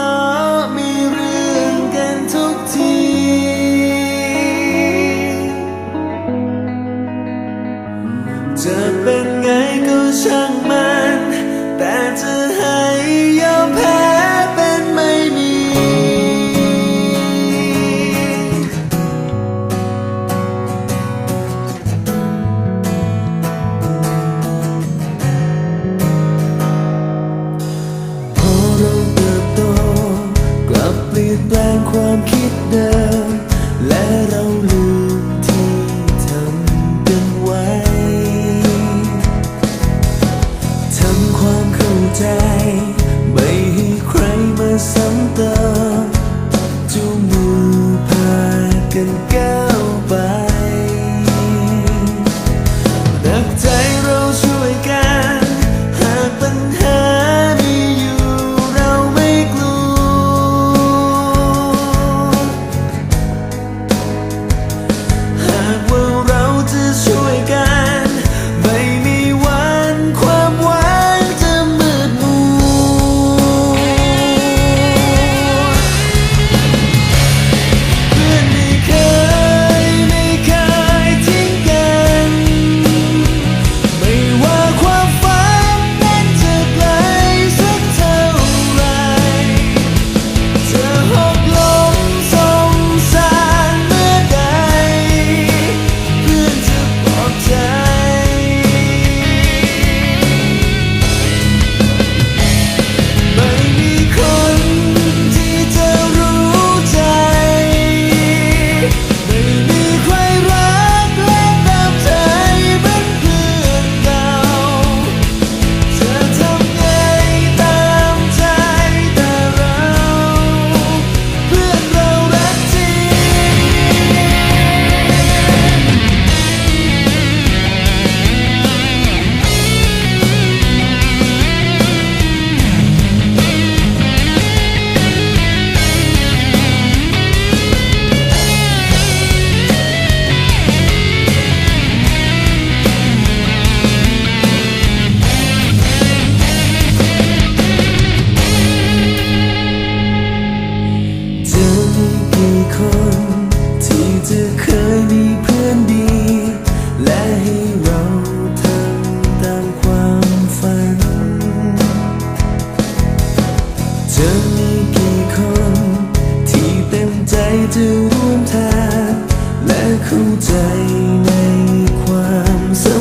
า ใจในความสำ